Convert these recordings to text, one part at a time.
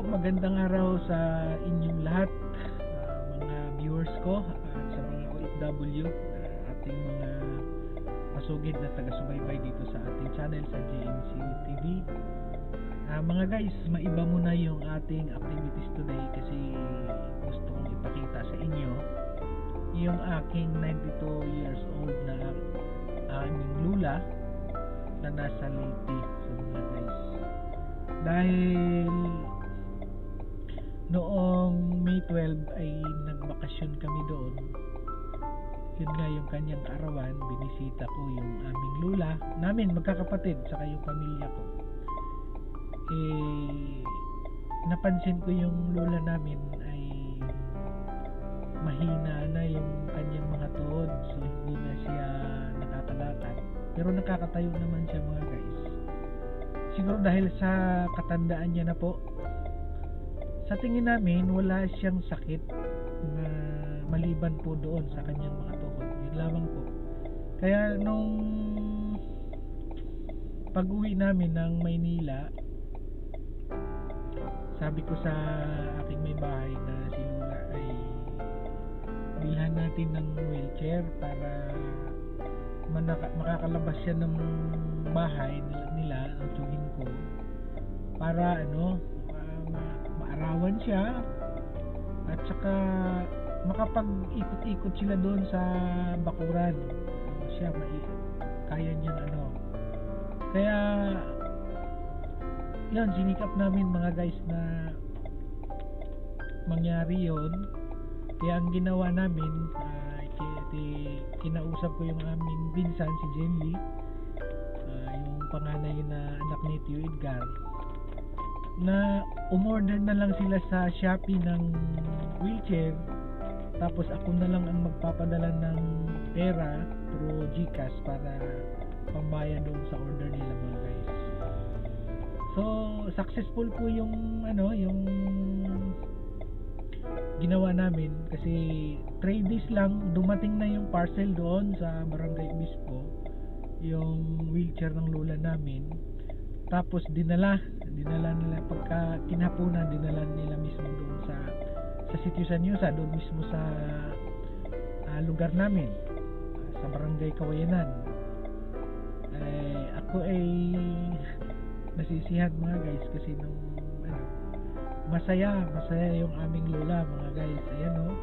magandang araw sa inyong lahat, ah, mga viewers ko at sa mga OFW, ah, ating mga masugid na taga-subaybay dito sa ating channel sa JMC TV. Ah, mga guys, maiba muna yung ating activities today kasi gusto kong ipakita sa inyo yung aking 92 years old na aming lula na nasa Leyte. So mga guys, dahil noong May 12 ay nagbakasyon kami doon. Yun nga yung kanyang arawan binisita ko yung aming lula namin magkakapatid saka yung pamilya ko. Eh napansin ko yung lula namin ay mahina na yung kanyang mga tuhod so hindi na siya nakakalakad. Pero nakakatayo naman siya mga guys. Siguro dahil sa katandaan niya na po sa tingin namin wala siyang sakit na maliban po doon sa kanyang mga tuhod yun lamang po. Kaya nung pag uwi namin ng Maynila sabi ko sa aking may bahay na si Lula ay bilhan natin ng wheelchair para manaka- makakalabas siya ng bahay nila, nila ang ko para ano maarawan siya. At saka makapag-ikot-ikot sila doon sa bakuran. Ano siya mai kaya niya ano. Kaya yun sinikap namin mga guys na mangyari yon kaya ang ginawa namin ki- kinausap ko yung aming pinsan si Jen Lee ah, yung panganay na anak ni Tio Edgar na umorder na lang sila sa Shopee ng wheelchair tapos ako na lang ang magpapadala ng pera through Gcash para pambayad doon sa order nila mga guys. So successful po yung ano yung ginawa namin kasi 3 days lang dumating na yung parcel doon sa Barangay Obispo yung wheelchair ng lula namin tapos dinala dinala nila pagka kinapunan dinala nila mismo doon sa sa sitio San Yusa doon mismo sa ah, lugar namin sa Barangay Kawayanan. Eh, ako ay nasisihan mga guys kasi nung ano masaya masaya yung aming lola mga guys. Ayan oh.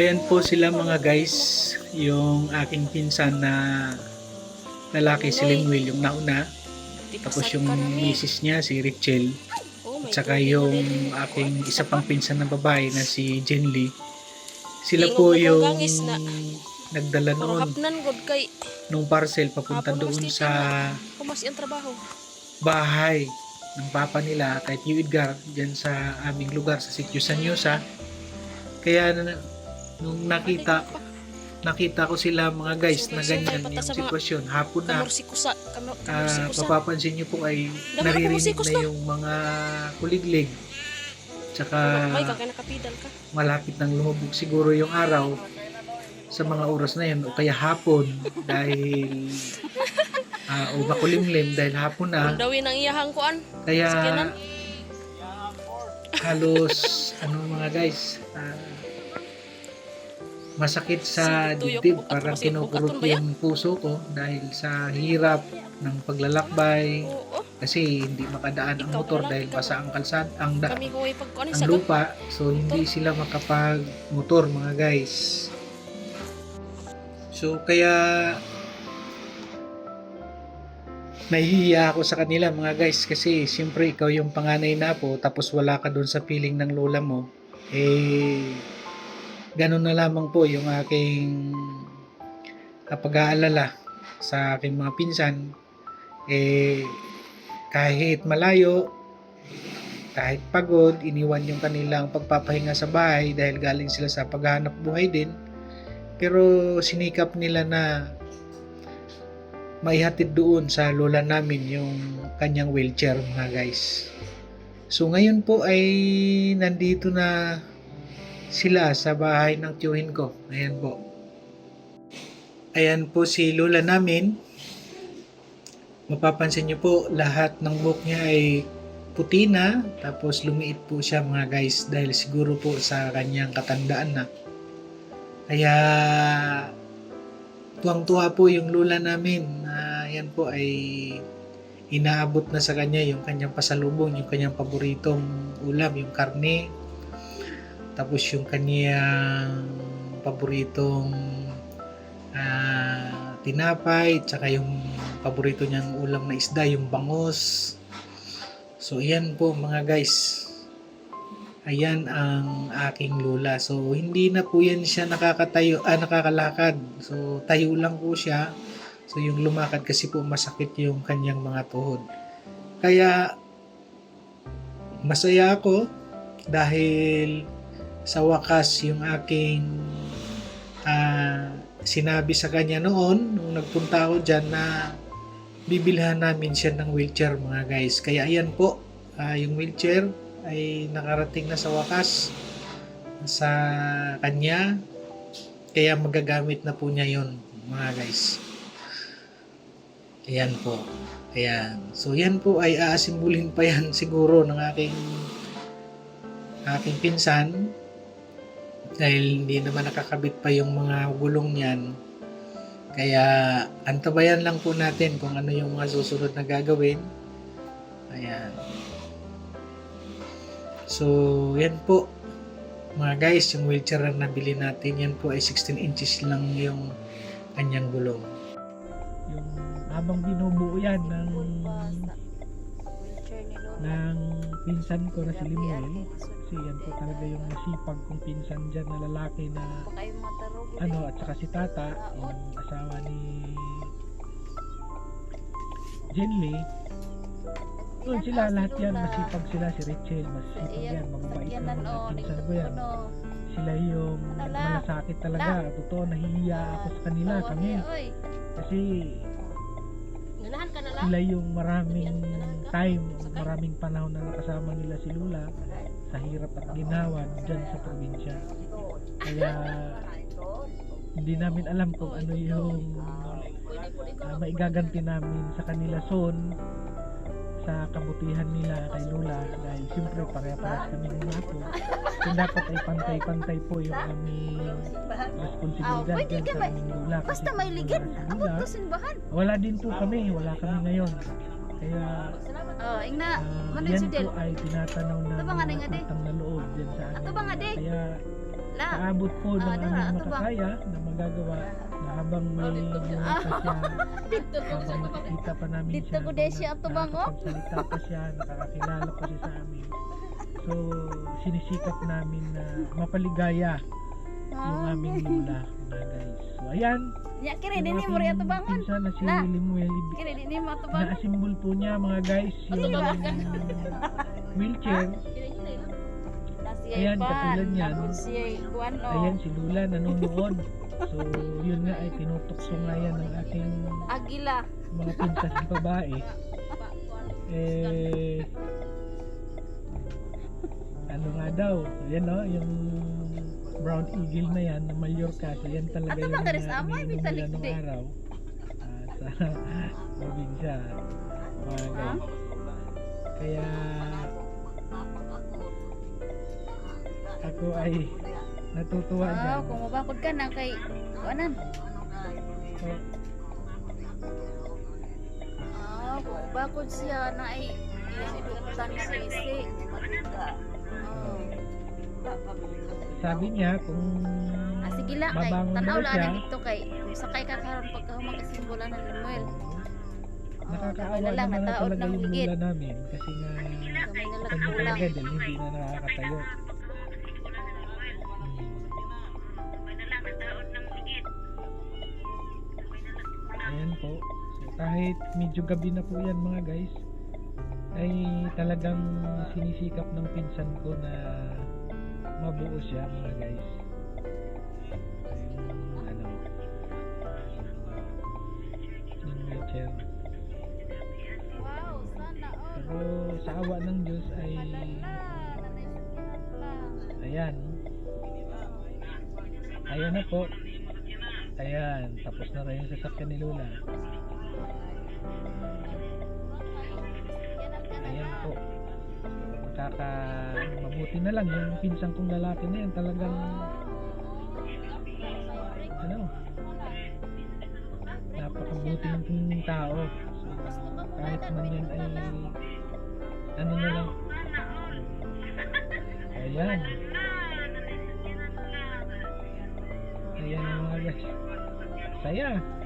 Ayan po sila mga guys yung aking pinsan na lalaki si Lingwil yung nauna tapos yung misis niya si Richel at saka yung aking isa pang pinsan na babae na si Jen Lee. Sila po yung nagdala noon. nung parcel papunta doon sa bahay ng papa nila kahit Tio Edgar dyan sa aming lugar sa sitio San Yosa. Kaya nung nakita nakita ko sila mga guys na ganyan yung sitwasyon hapon na kamursikusa. mapapansin nyo po ay naririnig na yung mga kuliglig tsaka ka. malapit nang lumubog siguro yung araw sa mga oras na yun o kaya hapon dahil ah, o makulimlim dahil hapon na dawin ang iyahang kuan. kaya halos ano mga guys ah, masakit sa dibdib. parang kinukurot yung puso ko dahil sa hirap ng paglalakbay. Kasi hindi makadaan ang motor dahil basa ang kalsad ang, da- ang lupa. So hindi sila makapag motor mga guys. So kaya nahihiya ako sa kanila mga guys. Kasi siyempre ikaw yung panganay na po tapos wala ka doon sa piling ng lola mo. Eh ganun na lamang po yung aking kapag-aalala sa aking mga pinsan eh kahit malayo kahit pagod, iniwan yung kanilang pagpapahinga sa bahay dahil galing sila sa paghahanap buhay din. Pero sinikap nila na maihatid doon sa lola namin yung kanyang wheelchair mga guys. So ngayon po ay nandito na sila sa bahay ng tiyuhin ko. Ayan po. Ayan po si lola namin. Mapapansin niyo po lahat ng buhok niya ay puti na tapos lumiit po siya mga guys dahil siguro po sa kanyang katandaan na. Kaya tuwang-tuwa po yung lula namin na yan po ay inaabot na sa kanya yung kanyang pasalubong, yung kanyang paboritong ulam, yung karne. Tapos yung kanyang paboritong ah, tinapay, tsaka yung paborito niyang ulam na isda, yung bangos. So, ayan po mga guys. Ayan ang aking lula. So, hindi na po yan siya nakakatayo, ah, nakakalakad. So, tayo lang po siya. So, yung lumakad kasi po masakit yung kanyang mga tuhod. Kaya, masaya ako dahil sa wakas yung aking ah, sinabi sa kanya noon nung nagpunta ako dyan na bibilhan namin siya ng wheelchair mga guys. Kaya ayan po, ah, yung wheelchair ay nakarating na sa wakas sa kanya. Kaya magagamit na po niya yon mga guys. Ayan po. Ayan. So yan po ay aasimbulin pa yan siguro ng aking aking pinsan dahil hindi naman nakakabit pa yung mga gulong niyan. Kaya antabayan lang po natin kung ano yung mga susunod na gagawin. Ayan. So, yan po. Mga guys, yung wheelchair na nabili natin, yan po ay 16 inches lang yung kanyang gulong. Yung habang binubuo yan ng ng pinsan ko na si Limuel, kasi yan po talaga yung masipag kong pinsan dyan na lalaki na ano at saka si Tata yung asawa ni Jenly yun sila lahat yan masipag sila si Rachel masipag yan mababait ng mga pinsan ko yan. sila yung malasakit talaga. totoo nahihiya ako sa kanila kami kasi sila yung maraming time maraming panahon na nakasama nila si Lula sa hirap at ginawa dyan sa probinsya. Kaya hindi namin alam kung ano yung uh, maigaganti namin sa kanila son sa kabutihan nila kay Lula dahil siyempre pareha-parehas kami ng mga po kung dapat ay pantay-pantay po yung aming responsibilidad Ah, pwede ka sa ba? Basta may ligid. Abot ko simbahan. wala din po kami wala kami ngayon kaya Oh, ingna. ah, Ano yan po ay tinatanaw na de? utang na loob dyan sa amin Ato ba nga, kaya La. Aabot po ng Ah, aming makakaya na magagawa na habang may buhay pa siya, habang nakikita pa namin Dito siya, ko de siya, ato ba, ngo? nakakapagsalita pa siya, nakakakilala pa siya sa amin. So, sinisikap namin na mapaligaya yung Ah, aming lula, mga guys. So, ayan, Ya kire yung dini mo rin bangon. pinsan na si La. Limuel, Kire dini mo ato bangon. na-assemble po niya, mga guys, yung wheelchair. Ayan, katulad niyan. Si Juan o. Ayan, si Lula nanonood. So, yun nga ay tinutokso nga yan ng aking Agila. mga pintas na babae. Eh, ano nga daw, yan no, yung brown eagle na yan, na Mallorca, so yan talaga Ato yung Garis, uh, iniinom bitalik nung araw ah, sa probinsya. Mga guys. Kaya, ako ay natutuwa Oh, dyan. kung mabakod ka na kay kuanan. So, Ah, kung bakod siya na ay idutan ni Sisi. Oh. Sabi niya kung Ah, sige la kay tanaw la na dito kay sakay ka karon pagka magkasimbola ng Lemuel. nakakaawa lang, na talaga ng ligid. namin kasi nga Kami na lang kulang. hindi na nakakatayo. Hmm. Ayan po. So, kahit medyo gabi na po yan mga guys, ay talagang sinisikap ng pinsan ko na mabuo siya mga guys. Yung ano, yung wheelchair. Pero sa awa ng Diyos ay ayan. Ayan na po. Ayan, tapos na rin yung sasakyan ni Lola. Po. Makaka mabuti na lang yung pinsan kong lalaki na yan talagang ano napakabuting tao. So, kahit man yan ay ano na lang. Ayan. Ayan mga guys. Saya.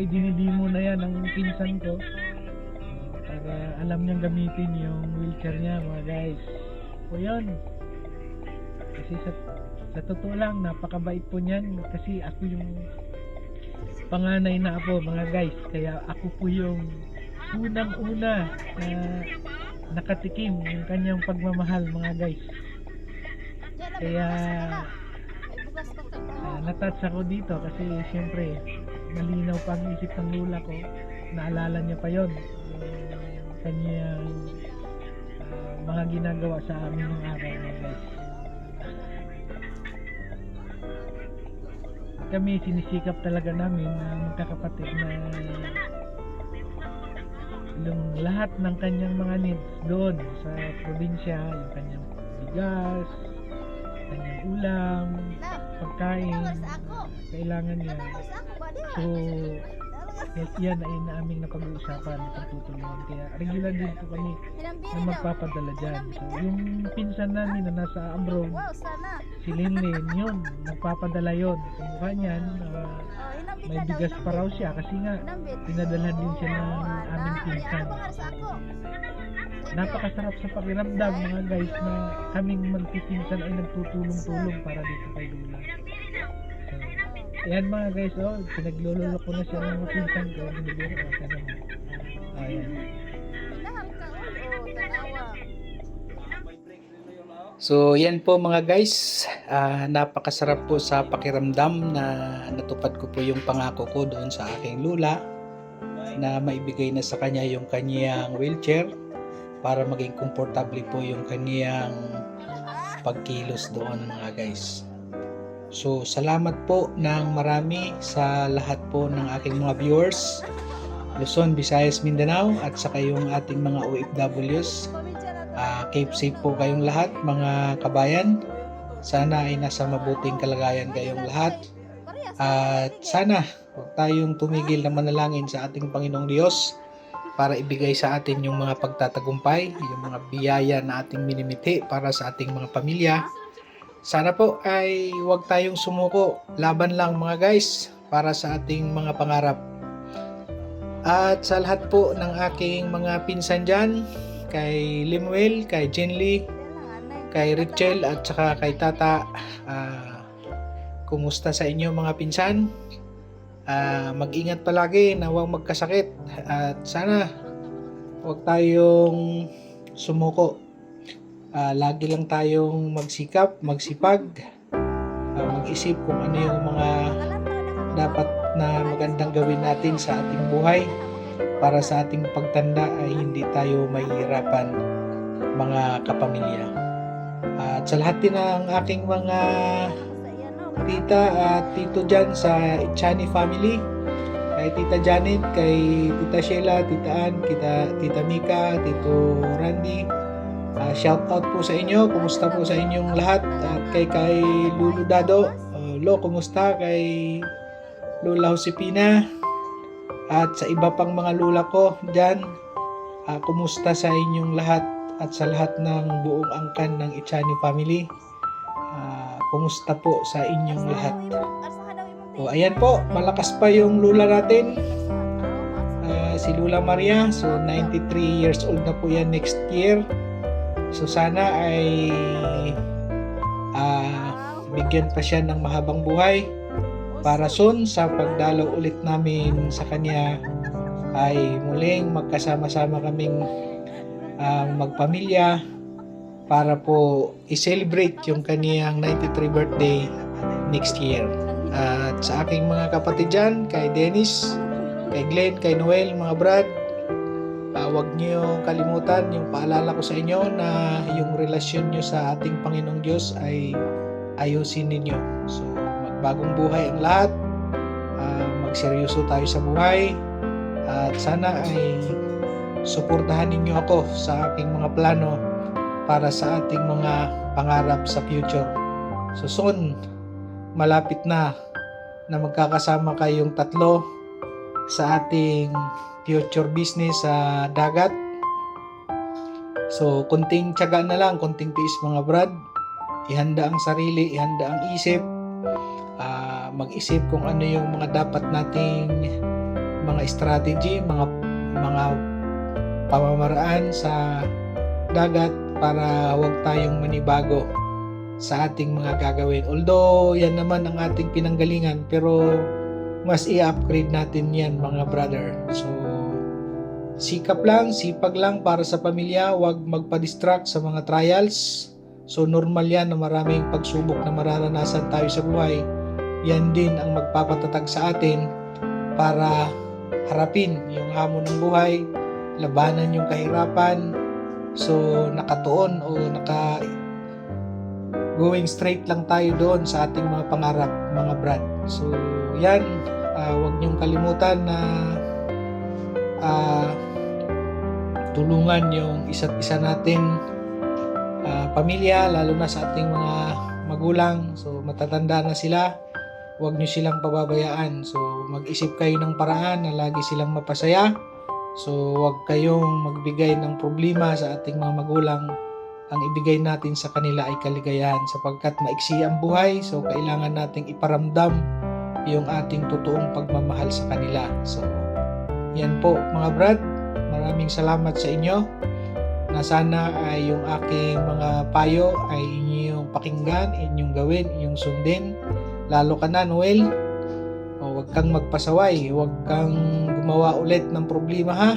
Ay dinidimo na yan ng pinsan ko. Para alam niyang gamitin yung wheelchair niya mga guys. O yun. Kasi sa, sa totoo lang, napakabait po niyan. Kasi ako yung panganay na ako mga guys. Kaya ako po yung unang-una na nakatikim yung kanyang pagmamahal mga guys. Kaya uh, natouch ako dito kasi siyempre malinaw pa ang isip ng lula ko. Naalala niya pa yon kanyang ah, mga ginagawa sa amin ng araw mga guys kami sinisikap talaga namin na magkakapatid na yung lahat ng kanyang mga needs doon sa probinsya yung kanyang bigas kanyang ulam pagkain. Kailangan niya So, yes, yan ay naaming napag-uusapan at tutulungan. Kaya regular din po kami na magpapadala dyan. So, yung pinsan namin na nasa abroad, si Linlin, yun, nagpapadala yon Sa mukha niyan, ah, may bigas pa raw siya kasi nga, pinadalhan din siya ng aming pinsan. Napakasarap sa pakiramdam mga guys na kaming magpipinsan ay nagtutulong-tulong para dito kay Lula. So, ayan mga guys, oh, pinaglulolo ko na siya ng pinsan ko. Binibiro ko sa naman. Ayan. So yan po mga guys, Ah, napakasarap po sa pakiramdam na natupad ko po yung pangako ko doon sa aking lula na maibigay na sa kanya yung kanyang wheelchair para maging komportable po yung kanyang pagkilos doon mga guys. So salamat po ng marami sa lahat po ng aking mga viewers Luzon, Visayas, Mindanao at saka yung ating mga OFWs Ah, keep safe po kayong lahat mga kabayan. Sana ay nasa mabuting kalagayan kayong lahat. At sana huwag tayong tumigil na manalangin sa ating Panginoong Diyos para ibigay sa atin yung mga pagtatagumpay, yung mga biyaya na ating minimiti para sa ating mga pamilya. Sana po ay huwag tayong sumuko. Laban lang mga guys para sa ating mga pangarap. At sa lahat po ng aking mga pinsan dyan, kay Limuel, kay Jenly, kay Richel at saka kay Tata. ah, kumusta sa inyo mga pinsan? Ah, mag-ingat palagi na huwag magkasakit at sana huwag tayong sumuko. Ah, lagi lang tayong magsikap, magsipag, ah, mag-isip kung ano yung mga dapat na magandang gawin natin sa ating buhay para sa ating pagtanda ay hindi tayo mahihirapan mga kapamilya. At sa lahat din ng aking mga tita at tito dyan sa Chani family, kay Tita Janet, kay Tita Sheila, Tita Ann, kita, Tita Mika, Tito Randy, Ah, shout out po sa inyo, kumusta po sa inyong lahat at kay kay Lulu Dado, Ah, Lo, kumusta kay Lola Josepina at sa iba pang mga lula ko dyan, ah, kumusta sa inyong lahat at sa lahat ng buong angkan ng Ichani family. Ah, kumusta po sa inyong lahat. O ayan po, malakas pa yung lula natin. ah, si Lula Maria. So 93 years old na po yan next year. So sana ay ah, bigyan pa siya ng mahabang buhay para soon sa pagdalaw ulit namin sa kanya ay muling magkasama-sama kaming ah, magpamilya para po i-celebrate yung kaniyang 93 birthday next year. At sa aking mga kapatid dyan, kay Dennis, kay Glenn, kay Noel, mga brad, huwag niyo kalimutan yung paalala ko sa inyo na yung relasyon niyo sa ating Panginoong Diyos ay ayusin ninyo. So, magbagong buhay ang lahat. Ah, magseryoso tayo sa buhay. At sana ay suportahan ninyo ako sa aking mga plano para sa ating mga pangarap sa future. So soon, malapit na na magkakasama kayong tatlo sa ating future business sa dagat. So, kunting tiyaga na lang, kunting tiis mga brad. Ihanda ang sarili, ihanda ang isip. Ah, mag-isip kung ano yung mga dapat nating mga strategy, mga mga pamamaraan sa dagat para huwag tayong manibago sa ating mga gagawin. Although yan naman ang ating pinanggalingan pero mas i-upgrade natin yan mga brother. So sikap lang, sipag lang para sa pamilya, huwag magpa-distract sa mga trials. So normal yan na maraming pagsubok na mararanasan tayo sa buhay. Yan din ang magpapatatag sa atin para harapin yung hamon ng buhay, labanan yung kahirapan, So, nakatuon o naka going straight lang tayo doon sa ating mga pangarap, mga brad. So, yan, ah, huwag niyong kalimutan na ah, tulungan yung isa't isa nating ah, pamilya, lalo na sa ating mga magulang. So, matatanda na sila. Huwag niyo silang pababayaan. So, mag-isip kayo ng paraan na lagi silang mapasaya. So, huwag kayong magbigay ng problema sa ating mga magulang. Ang ibigay natin sa kanila ay kaligayahan sapagkat maiksi ang buhay. So, kailangan nating iparamdam yung ating totoong pagmamahal sa kanila. So, yan po mga brad. Maraming salamat sa inyo na sana ay yung aking mga payo ay inyong pakinggan, inyong gawin, inyong sundin. Lalo ka na, Noel. O, huwag kang magpasaway, huwag kang gumawa ulit ng problema ha.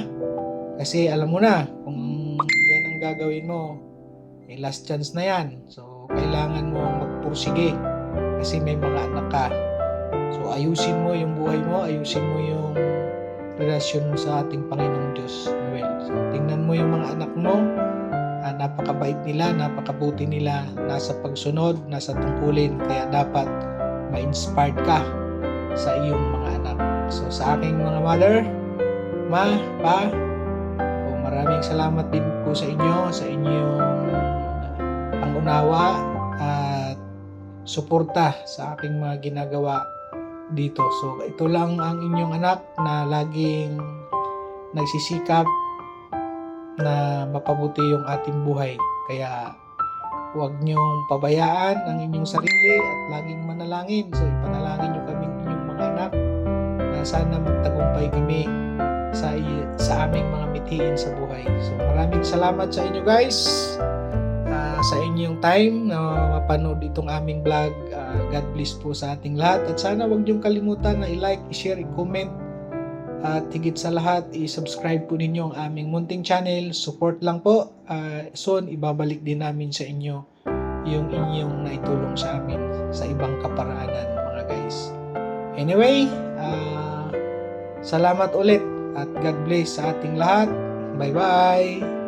Kasi alam mo na, kung yan ang gagawin mo, eh, last chance na yan. So, kailangan mo magpursige kasi may mga anak ka. So, ayusin mo yung buhay mo, ayusin mo yung relasyon mo sa ating Panginoong Diyos. Noel. So, tingnan mo yung mga anak mo, ah, napakabait nila, napakabuti nila, nasa pagsunod, nasa tungkulin, kaya dapat ma-inspired ka sa iyong mga anak. So sa aking mga mother, ma, pa, o maraming salamat din po sa inyo, sa inyong pangunawa at suporta sa aking mga ginagawa dito. So ito lang ang inyong anak na laging nagsisikap na mapabuti yung ating buhay. Kaya huwag niyong pabayaan ang inyong sarili at laging manalangin. So ipanalangin niyo kami inyong mga anak na sana magtagumpay kami sa sa aming mga mithiin sa buhay. So maraming salamat sa inyo guys. Sa inyong time na mapanood itong aming vlog. Ah, God bless po sa ating lahat. At sana huwag niyong kalimutan na i-like, i-share, i-comment at higit sa lahat, i-subscribe po ninyo ang aming munting channel. Support lang po. Ah, soon, ibabalik din namin sa inyo yung inyong naitulong sa amin sa ibang kaparaanan mga guys. Anyway, ah, salamat ulit at God bless sa ating lahat. Bye-bye!